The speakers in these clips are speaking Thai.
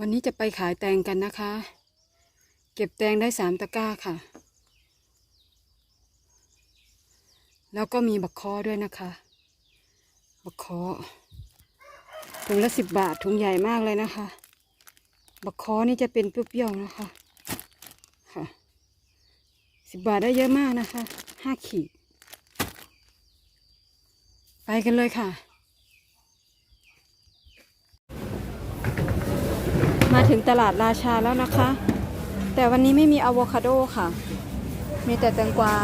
วันนี้จะไปขายแตงกันนะคะ เก็บแตงได้สามตะกร้าค่ะ แล้วก็มีบักคอด้วยนะคะ บักคอถุงละสิบบาทถุงใหญ่มากเลยนะคะ บักคอนี่จะเป็นเปรี้ยวๆนะคะ ค่ะสิบบาทได้เยอะมากนะคะห้าขีด ไปกันเลยค่ะ มา ถึงตลาดราชาแล้วนะคะ แต่วันนี้ไม่มีอะโวคาโดค่ะ มีแต่แตงกวา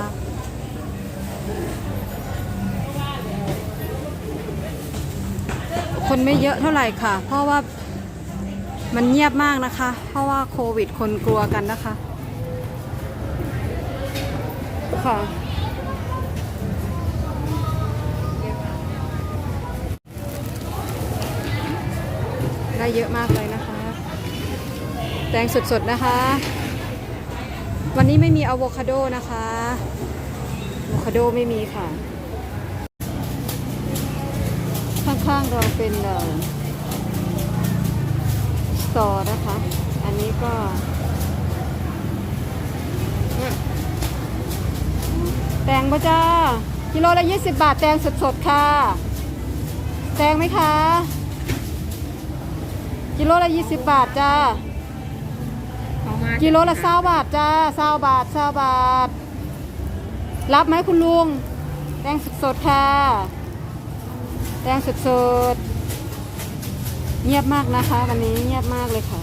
คนไม่เยอะเท่าไหร่ค่ะ เพราะว่ามันเงียบมากนะคะ เพราะว่าโควิดคนกลัวกันนะคะ ค่ะ ได้เยอะมากเลยนะคะ แตงสดๆนะคะ วันนี้ไม่มีอะโวคาโดนะคะอะโวคาโดไม่มีค่ะ ข้างๆเราเป็นสตอร์นะคะ อันนี้ก็แตงปะจ้ากิโลละยี่สิบบาทแตงสดๆค่ะ แตงไหมคะ กิโลละยี่สิบบาทจ้า เอามากิโลละเศร้าบาทจ้าเศร้าบาทเศร้าบาท รับไหมคุณลุง แตงสดๆค่ะ แตงสดๆ เงียบมากนะคะ วันนี้เงียบมากเลยค่ะ